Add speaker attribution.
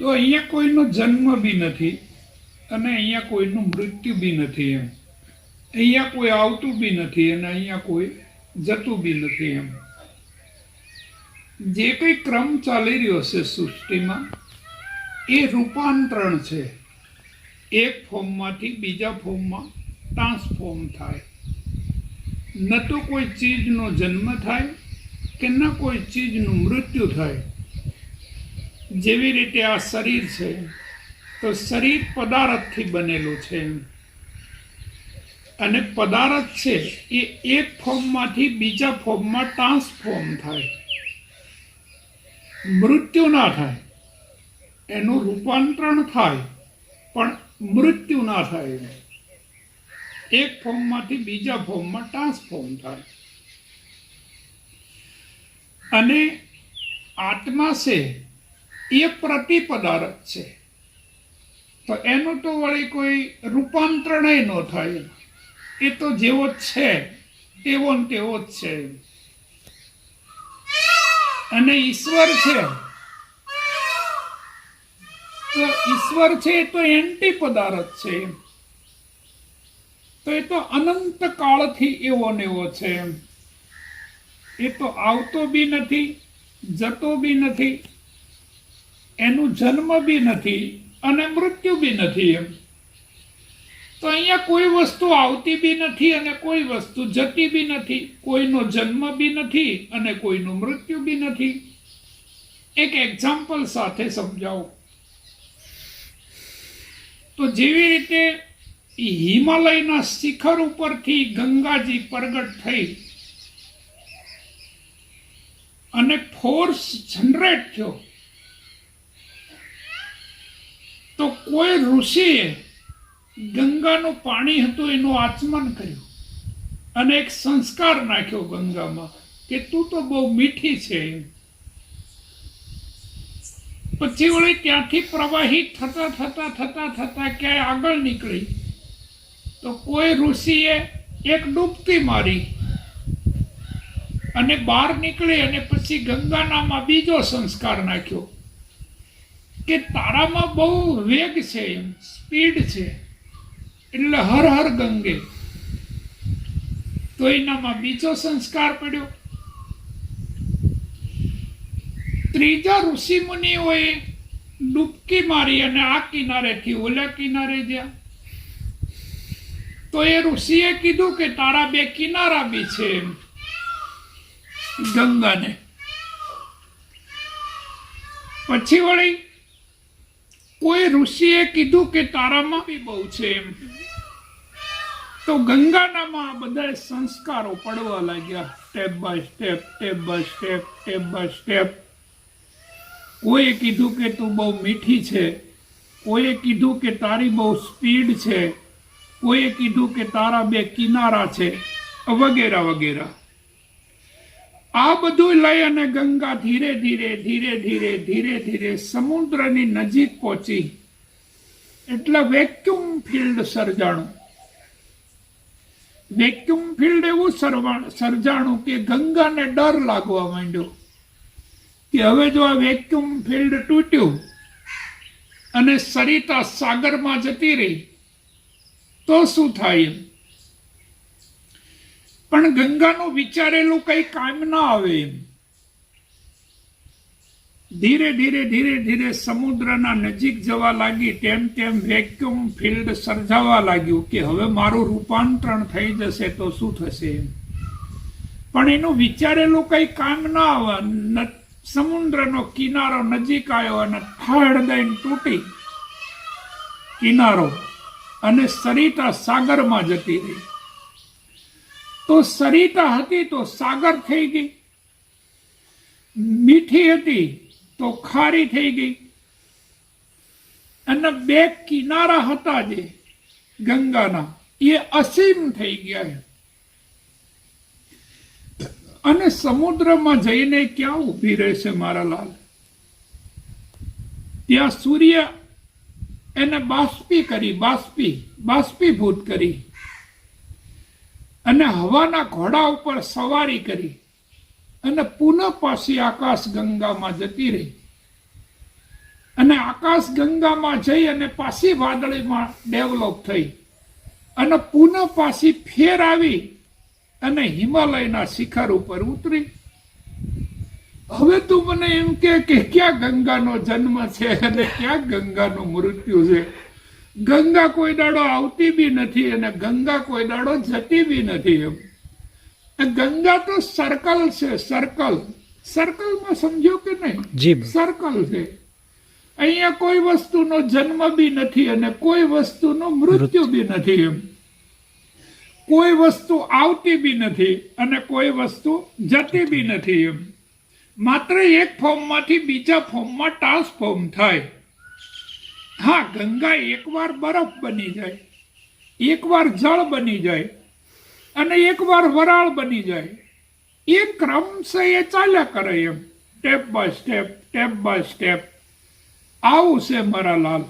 Speaker 1: તો અહીંયા કોઈનો જન્મ બી નથી અને અહીંયા કોઈનું મૃત્યુ બી નથી એમ. અહીંયા કોઈ આવતું બી નથી અને અહીંયા કોઈ જતું બી નથી એમ. જે કંઈ ક્રમ ચાલી રહ્યો છે સૃષ્ટિમાં, એ રૂપાંતરણ છે. એક ફોર્મમાંથી બીજા ફોર્મમાં ટ્રાન્સફોર્મ થાય. ન તો કોઈ ચીજનો જન્મ થાય કે ન કોઈ ચીજનું મૃત્યુ થાય. જેવી રીતે આ શરીર છે, તો શરીર પદાર્થથી બનેલું છે. અને પદાર્થ છે, એ એક ફોર્મમાંથી બીજા ફોર્મમાં ટ્રાન્સફોર્મ થાય. મૃત્યુ ના થાય. એનું રૂપાંતરણ થાય, પણ મૃત્યુ ના થાય. એક ફોર્મમાંથી બીજા ફોર્મમાં ટ્રાન્સફોર્મ થાય. અને આત્મા છે એ પ્રતિપદાર્થ છે. તો એનું તો વળી કોઈ રૂપાંતરણ ન થાય. એ તો જેવો જ છે તેવો ને તેવો જ છે. અને ઈશ્વર છે. તો ઈશ્વર છે એ તો એન્ટી પદાર્થ છે. તો એ તો અનંત કાળથી એવો ને એવો છે. એ તો આવતો બી નથી, જતો બી નથી એનું જન્મ બી નથી અને મૃત્યુ બી નથી એમ. તો અહીંયા કોઈ વસ્તુ આવતી બી નથી અને કોઈ વસ્તુ જતી બી નથી. કોઈનો જન્મ બી નથી અને કોઈનું મૃત્યુ બી નથી. એક એક્ઝામ્પલ સાથે સમજાવો. તો જેવી રીતે હિમાલયના શિખર ઉપરથી ગંગાજી પ્રગટ થઈ અને ફોર્સ જનરેટ થયો. તો કોઈ ઋષિએ ગંગાનું પાણી હતું, એનું આચમન કર્યું અને એક સંસ્કાર નાખ્યો ગંગામાં કે તું તો બહુ મીઠી છે પછી વળી ત્યાંથી પ્રવાહિત થતા થતા થતા થતા ક્યાંય આગળ નીકળી તો કોઈ ઋષિએ એક ડૂબકી મારી અને બહાર નીકળી અને પછી ગંગાનામાં બીજો સંસ્કાર નાખ્યો. કે તારામાં બહુ વેગ છે એમ સ્પીડ છે, એટલે હર હર ગંગે. તો એનામાં બીજો સંસ્કાર પડ્યો. ત્રીજા ઋષિ મુનિઓએ ડૂબકી મારી અને આ કિનારેથી ઓલા કિનારે ગયા. તો એ ઋષિએ કીધું કે તારા બે કિનારા બી છે એમ. ગંગાને. પછી વળી કોઈ ઋષિએ કીધું કે તારામાં બી બહુ છે એમ. તો ગંગાનામાં બધા સંસ્કારો પડવા લાગ્યા. Step by step step by step step by step કોઈએ કીધું કે તું બહુ મીઠી છે. કોઈએ કીધું કે તારી બહુ સ્પીડ છે. કોઈએ કીધું કે તારા બે કિનારા છે. વગેરે વગેરે. આ બધું લઈ અને ગંગા ધીરે ધીરે ધીરે ધીરે ધીરે ધીરે સમુદ્રની નજીક પહોંચી. એટલે વેક્યુમ ફિલ્ડ સર્જાણું. વેક્યુમ ફિલ્ડ એવું સર્જાણું કે ગંગાને ડર લાગવા માંડ્યો. કે હવે જો આ વેક્યુમ ફિલ્ડ તૂટ્યું અને સરિતા સાગરમાં જતી રહી, તો શું થાય એમ? પણ ગંગાનું વિચારેલું કઈ કામ ના આવે એમ. ધીરે ધીરે ધીરે ધીરે સમુદ્રના નજીક જવા લાગી, તેમ તેમ વેક્યુમ ફિલ્ડ સર્જાવા લાગ્યું કે હવે મારું રૂપાંતરણ થઈ જશે તો શું થશે પણ એનું વિચારેલું કઈ કામ ના આવે, ન- સમુદ્રનો કિનારો નજીક આવ્યો અને થડ દઈને તૂટી. કિનારો અને સરિતા સાગરમાં જતી રહી. તો સરિતા હતી તો સાગર થઈ ગઈ. મીઠી હતી તો ખારી થઈ ગઈ. અને બે કિનારા હતા જે ગંગાના, એ અસીમ થઈ ગયા અને સમુદ્રમાં જઈને ક્યાં ઊભી રહેશે મારા લાલ? ત્યાં સૂર્ય એને બાષ્પી કરી, બાષ્પી, બાષ્પીભૂત કરી. અને હવાના ઘોડા ઉપર સવારી કરી અને પુનઃ પાછી આકાશ ગંગામાં જતી રહી. અને આકાશ ગંગામાં જઈ અને પાછી વાદળીમાં ડેવલપ થઈ. અને પુનઃ પાછી ફેર આવી અને હિમાલયના શિખર ઉપર ઉતરી. હવે તું મને એમ કે ક્યાં ગંગાનો જન્મ છે અને ક્યાં ગંગાનું મૃત્યુ છે? ગંગા કોઈ દાડો આવતી બી નથી અને ગંગા કોઈ દાડો જતી બી નથી એમ. ગંગા તો સર્કલ છે સર્કલ સર્કલમાં સમજો કે નહીં? સર્કલ છે. અહીંયા કોઈ વસ્તુનો જન્મ બી નથી અને કોઈ વસ્તુનો મૃત્યુ બી નથી એમ. કોઈ વસ્તુ આવતી બી નથી અને કોઈ વસ્તુ જતી બી નથી એમ. માત્ર એક ફોર્મમાંથી બીજા ફોર્મમાં ટ્રાન્સફોર્મ થાય. હા, ગંગા એકવાર બરફ બની જાય, એકવાર જળ બની જાય અને એકવાર વરાળ બની જાય. એ ક્રમ એ ચાલ્યા કરે એમ. Step by step step by step આવું છે મારા લાલ.